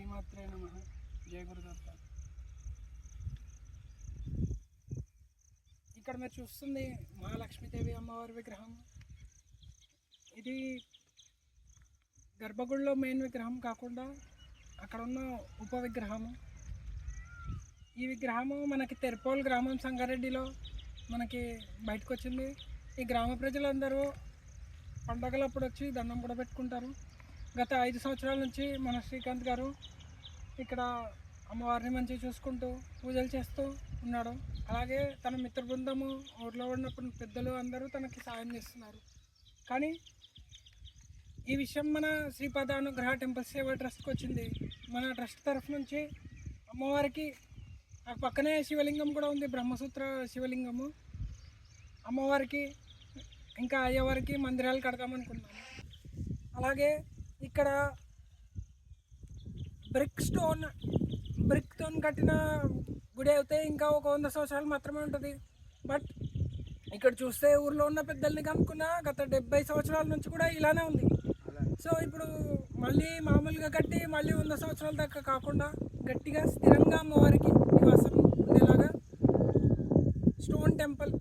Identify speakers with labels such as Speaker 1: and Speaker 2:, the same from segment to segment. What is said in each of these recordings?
Speaker 1: శ్రీమాత్రే నమ. జయ గురుదత్త. ఇక్కడ మీరు చూస్తుంది మహాలక్ష్మీదేవి అమ్మవారి విగ్రహం. ఇది గర్భగుడిలో మెయిన్ విగ్రహం కాకుండా అక్కడ ఉన్న ఉప విగ్రహము. ఈ విగ్రహము మనకి తెరపోల్ గ్రామం సంగారెడ్డిలో మనకి బయటకు వచ్చింది ఈ గ్రామ ప్రజలందరూ పండగలప్పుడు వచ్చి దండం కూడా పెట్టుకుంటారు. గత ఐదు సంవత్సరాల నుంచి మన శ్రీకాంత్ గారు ఇక్కడ అమ్మవారిని మంచిగా చూసుకుంటూ పూజలు చేస్తూ ఉన్నాడు. అలాగే తన మిత్ర బృందము ఊర్లో ఉన్నప్పుడు పెద్దలు అందరూ తనకి సాయం చేస్తున్నారు. కానీ ఈ విషయం మన శ్రీపాద అనుగ్రహ టెంపుల్ సేవ ట్రస్ట్కి వచ్చింది. మన ట్రస్ట్ తరఫు నుంచి అమ్మవారికి ఆ పక్కనే శివలింగం కూడా ఉంది బ్రహ్మసూత్ర శివలింగము. అమ్మవారికి ఇంకా అయ్యవారికి మందిరాలు కడదామనుకున్నాను అలాగే ఇక్కడ బ్రిక్ స్టోన్ బ్రిక్తో కట్టిన గుడి అయితే ఇంకా ఒక వంద సంవత్సరాలు మాత్రమే ఉంటుంది. బట్ ఇక్కడ చూస్తే ఊర్లో ఉన్న పెద్దల్ని కనుక్కున్న గత డెబ్బై సంవత్సరాల నుంచి కూడా ఇలానే ఉంది. సో ఇప్పుడు మళ్ళీ మామూలుగా కట్టి మళ్ళీ వంద సంవత్సరాల దాకా కాకుండా గట్టిగా స్థిరంగా అమ్మవారికి నివాసం ఉండేలాగా స్టోన్ టెంపుల్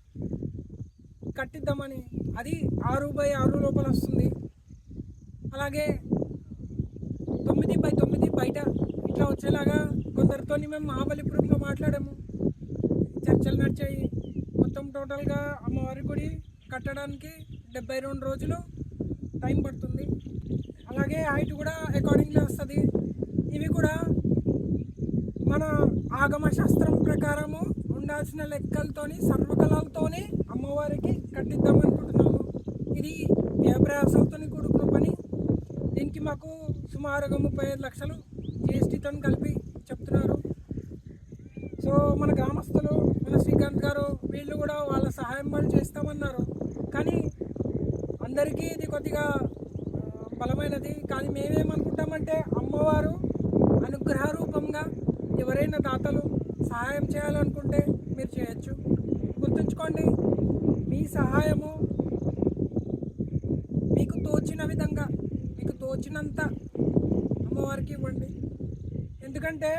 Speaker 1: కట్టిద్దామని అది ఆరు బై ఆరు లోపల వస్తుంది. అలాగే బయట ఇట్లా వచ్చేలాగా కొందరితో మేము మహాబలిపురంలో మాట్లాడాము. చర్చలు నడిచాయి. మొత్తం టోటల్గా అమ్మవారి గుడి కట్టడానికి డెబ్బై రెండు రోజులు టైం పడుతుంది. అలాగే హైట్ కూడా అకార్డింగ్లీ వస్తుంది. ఇవి కూడా మన ఆగమ శాస్త్రం ప్రకారము ఉండాల్సిన లెక్కలతోని సర్వకళలతోని అమ్మవారికి కట్టిద్దాం అనుకుంటున్నాము. ఇది వ్యయప్రయాసాలతో కూడుకున్న పని. దీనికి మాకు సుమారుగా ముప్పై ఐదు లక్షలు జిఎస్టీతో కలిపి చెప్తున్నారు. సో మన గ్రామస్తులు మన శ్రీకాంత్ గారు వీళ్ళు కూడా వాళ్ళ సహాయం వాళ్ళు చేస్తామన్నారు. కానీ అందరికీ ఇది కొద్దిగా బలమైనది. కానీ మేమేమనుకుంటామంటే అమ్మవారు అనుగ్రహ రూపంగా ఎవరైనా దాతలు సహాయం చేయాలనుకుంటే మీరు చేయొచ్చు. గుర్తుంచుకోండి మీ సహాయము మీకు తోచిన విధంగా మీకు తోచినంత అమ్మవారికి ఇవ్వండి. ఎందుకంటే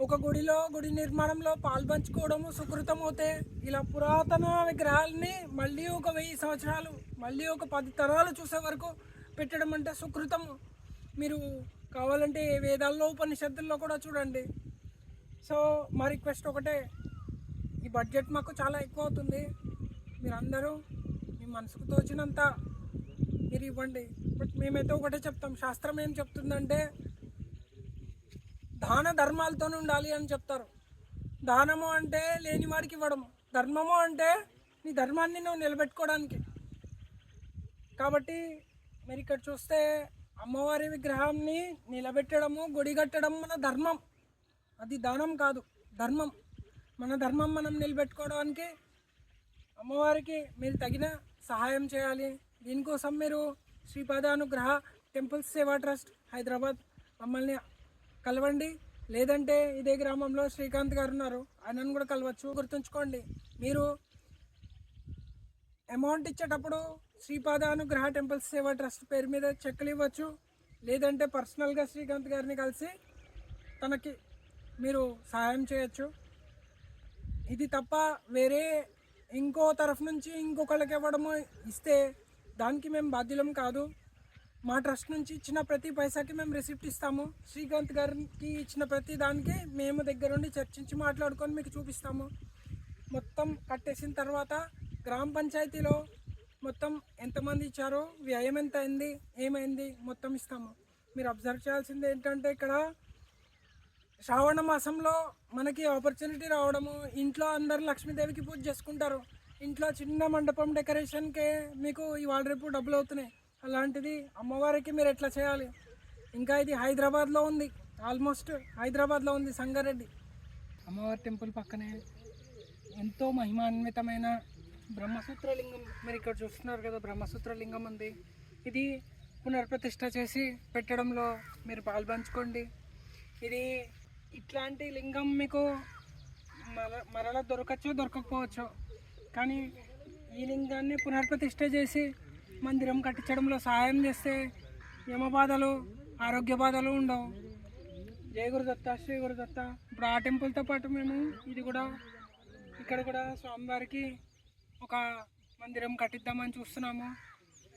Speaker 1: ఒక గుడిలో గుడి నిర్మాణంలో పాల్పంచుకోవడము సుకృతం అవుతే ఇలా పురాతన విగ్రహాలని మళ్ళీ ఒక వెయ్యి సంవత్సరాలు మళ్ళీ ఒక పది తరాలు చూసే వరకు పెట్టడం అంటే సుకృతము. మీరు కావాలంటే వేదాల్లో ఉపనిషత్తుల్లో కూడా చూడండి. సో మా రిక్వెస్ట్ ఒకటే. ఈ బడ్జెట్ మాకు చాలా ఎక్కువ అవుతుంది. మీరందరూ మీ మనసుకు తోచినంత మీరు ఇవ్వండి. బట్ మేమైతే ఒకటే చెప్తాం. శాస్త్రం ఏం చెప్తుందంటే దాన ధర్మాలతోనే ఉండాలి అని చెప్తారు. దానము అంటే లేని వాడికి ఇవ్వడము. ధర్మము అంటే నీ ధర్మాన్ని నువ్వు నిలబెట్టుకోవడానికి. కాబట్టి మీరు ఇక్కడ చూస్తే అమ్మవారి విగ్రహాన్ని నిలబెట్టడము గుడి కట్టడం మన ధర్మం. అది దానం కాదు ధర్మం. మన ధర్మం మనం నిలబెట్టుకోవడానికి అమ్మవారికి మీరు తగిన సహాయం చేయాలి. దీనికోసం మీరు శ్రీపాద అనుగ్రహ టెంపుల్స్ సేవా ట్రస్ట్ హైదరాబాద్ మమ్మల్ని కలవండి. లేదంటే ఇదే గ్రామంలో శ్రీకాంత్ గారు ఉన్నారు ఆయనను కూడా కలవచ్చు. గుర్తుంచుకోండి. మీరు అమౌంట్ ఇచ్చేటప్పుడు శ్రీపాద అనుగ్రహ టెంపుల్స్ సేవా ట్రస్ట్ పేరు మీద చెక్కులు ఇవ్వచ్చు. లేదంటే పర్సనల్గా శ్రీకాంత్ గారిని కలిసి తనకి మీరు సహాయం చేయొచ్చు. ఇది తప్ప వేరే ఇంకో తరఫు నుంచి ఇంకొకళ్ళకి ఇవ్వడము ఇస్తే దానికి మేము బాధ్యులం కాదు. మా ట్రస్ట్ నుంచి ఇచ్చిన ప్రతి పైసాకి మేము రిసిప్ట్ ఇస్తాము. శ్రీకాంత్ గారికి ఇచ్చిన ప్రతి దానికి మేము దగ్గరుండి చర్చించి మాట్లాడుకొని మీకు చూపిస్తాము. మొత్తం కట్టేసిన తర్వాత గ్రామ పంచాయతీలో మొత్తం ఎంతమంది ఇచ్చారో వ్యయం ఎంత అయింది ఏమైంది మొత్తం ఇస్తాము. మీరు అబ్జర్వ్ చేయాల్సింది ఏంటంటే ఇక్కడ శ్రావణ మాసంలో మనకి ఆపర్చునిటీ రావడము ఇంట్లో అందరు లక్ష్మీదేవికి పూజ చేసుకుంటారు. ఇంట్లో చిన్న మండపం డెకరేషన్కే మీకు ఇవాళ రేపు డబ్బులు అవుతున్నాయి. అలాంటిది అమ్మవారికి మీరు ఎట్లా చేయాలి? ఇంకా ఇది హైదరాబాద్లో ఉంది. ఆల్మోస్ట్ హైదరాబాద్లో ఉంది సంగారెడ్డి. అమ్మవారి టెంపుల్ పక్కనే ఎంతో మహిమాన్వితమైన బ్రహ్మసూత్ర లింగం మీరు ఇక్కడ చూస్తున్నారు కదా బ్రహ్మసూత్ర లింగం ఉంది. ఇది పునర్ప్రతిష్ట చేసి పెట్టడంలో మీరు పాల్పంచుకోండి. ఇది ఇట్లాంటి లింగం మీకు మర మరలా దొరకచ్చు దొరకకపోవచ్చు కానీ ఈ లింగాన్ని పునర్ప్రతిష్ట చేసి మందిరం కట్టించడంలో సహాయం చేస్తే యమ బాధలు ఆరోగ్య బాధలు ఉండవు. జయ గురుదత్త శ్రీ గురుదత్త. ఇప్పుడు ఆ టెంపుల్తో పాటు మేము ఇది కూడా ఇక్కడ కూడా స్వామివారికి ఒక మందిరం కట్టిద్దామని చూస్తున్నాము.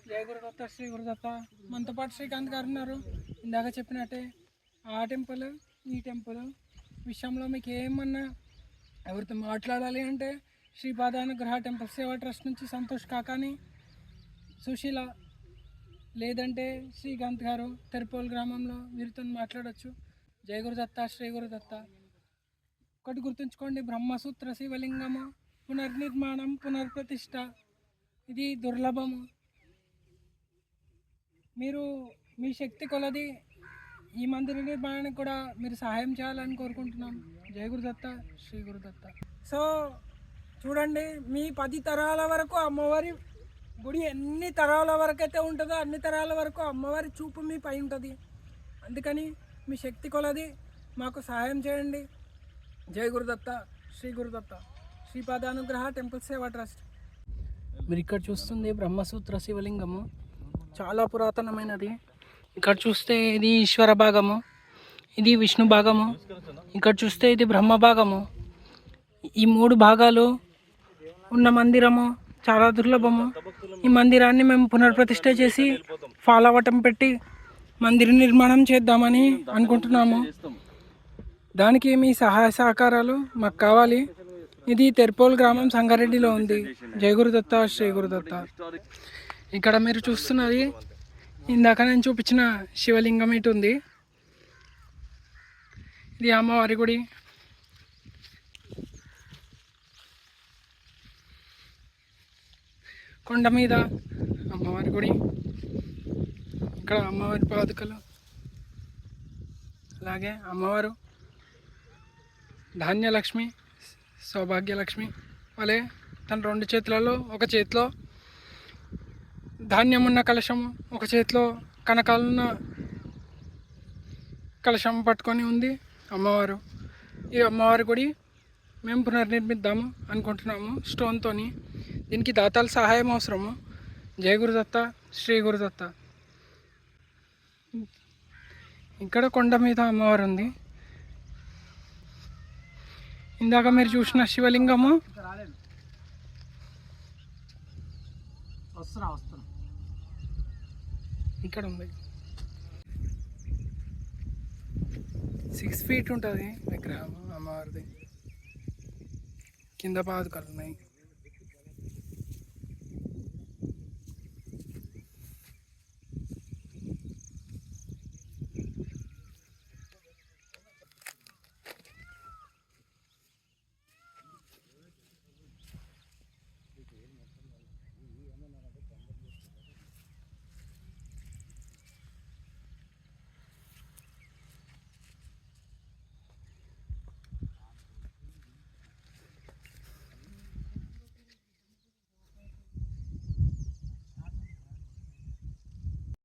Speaker 1: జయ గురుదత్త శ్రీ గురుదత్త. మనతో పాటు శ్రీకాంత్ గారు ఉన్నారు. ఇందాక చెప్పినట్టే ఆ టెంపుల్ ఈ టెంపుల్ విషయంలో మీకు ఏమన్నా ఎవరితో మాట్లాడాలి అంటే శ్రీపాదానుగ్రహ టెంపుల్ సేవా ట్రస్ట్ నుంచి సంతోష్ కాకాని సుశీల లేదంటే శ్రీకాంత్ గారు తెరపోల్ గ్రామంలో వీరితో మాట్లాడొచ్చు. జయ శ్రీగురుదత్త ఒకటి గుర్తుంచుకోండి బ్రహ్మసూత్ర శివలింగము పునర్నిర్మాణం పునర్ప్రతిష్ట ఇది దుర్లభము. మీరు మీ శక్తి కొలది ఈ మందిర నిర్మాణానికి కూడా మీరు సహాయం చేయాలని కోరుకుంటున్నాం. జయ గురుదత్త శ్రీ గురుదత్త సో చూడండి మీ పది తరాల వరకు అమ్మవారి గుడి ఎన్ని తరాల వరకు అయితే ఉంటుందో అన్ని తరాల వరకు అమ్మవారి చూపు మీ పై ఉంటుంది. అందుకని మీ శక్తి కొలది మాకు సహాయం చేయండి. జై Gurudatta Shri Gurudatta. Sripadanugraha temple Seva trust. మీరు ఇక్కడ చూస్తుంది బ్రహ్మసూత్ర శివలింగము. చాలా పురాతనమైనది. ఇక్కడ చూస్తే ఇది ఈశ్వర భాగము ఇది విష్ణు భాగము. ఇక్కడ చూస్తే ఇది బ్రహ్మ భాగము. ఈ మూడు భాగాలు ఉన్న మందిరము చాలా దుర్లభము. ఈ మందిరాన్ని మేము పునర్ప్రతిష్ఠ చేసి ఫాలో అవ్వటం పెట్టి మందిర నిర్మాణం చేద్దామని అనుకుంటున్నాము. దానికి మీ సహాయ సహకారాలు మాకు కావాలి. ఇది తెర్పోల్ గ్రామం సంగారెడ్డిలో ఉంది. జయగురుదత్త శ్రీగురుదత్త శ్రీ గురుదత్త. ఇక్కడ మీరు చూస్తున్నది ఇందాక నేను చూపించిన శివలింగం ఇటు ఉంది. ఇది అమ్మవారి గుడి. కొండ మీద అమ్మవారి గుడి. ఇక్కడ అమ్మవారి పాదుకలు. అలాగే అమ్మవారు ధాన్యలక్ష్మి సౌభాగ్యలక్ష్మి. వలె తన రెండు చేతులలో ఒక చేతిలో ధాన్యం ఉన్న కలశము ఒక చేతిలో కనకాలున్న కలశం పట్టుకొని ఉంది అమ్మవారు. ఈ అమ్మవారి గుడి మేము పునర్నిర్మిద్దాము అనుకుంటున్నాము. స్టోన్తోని దీనికి దాతల సహాయం అవసరము. జయ గురుదత్త శ్రీ గురుదత్త. ఇక్కడ కొండ మీద అమ్మవారు ఉంది ఇందాక మీరు చూసిన శివలింగము. ఇక్కడ ఉంది. సిక్స్ ఫీట్ ఉంటుంది విగ్రహం అమ్మవారిది. కింద పాదుకలు ఉన్నాయి.